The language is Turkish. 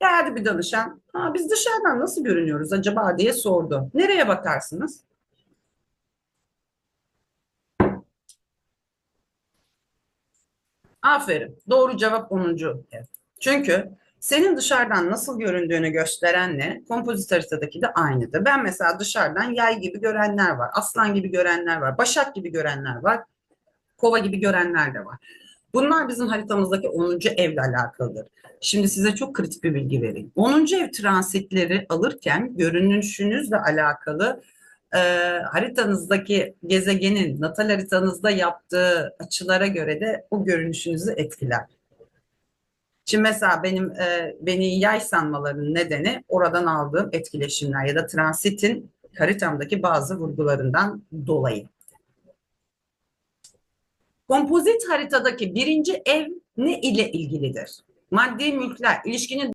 Geldi bir danışan. Ha, biz dışarıdan nasıl görünüyoruz acaba diye sordu. Nereye bakarsınız? Aferin. Doğru cevap 10. ev. Çünkü senin dışarıdan nasıl göründüğünü gösterenle kompozit haritadaki de aynıdır. Ben mesela dışarıdan yay gibi görenler var, aslan gibi görenler var, başak gibi görenler var, kova gibi görenler de var. Bunlar bizim haritamızdaki 10. evle alakalıdır. Şimdi size çok kritik bir bilgi vereyim. 10. ev transitleri alırken görünüşünüzle alakalı e, haritanızdaki gezegenin natal haritanızda yaptığı açılara göre de o görünüşünüzü etkiler. Şimdi mesela benim e, beni yay sanmalarının nedeni oradan aldığım etkileşimler ya da transitin haritamdaki bazı vurgularından dolayı. Kompozit haritadaki birinci ev ne ile ilgilidir? Maddi mülkler, ilişkinin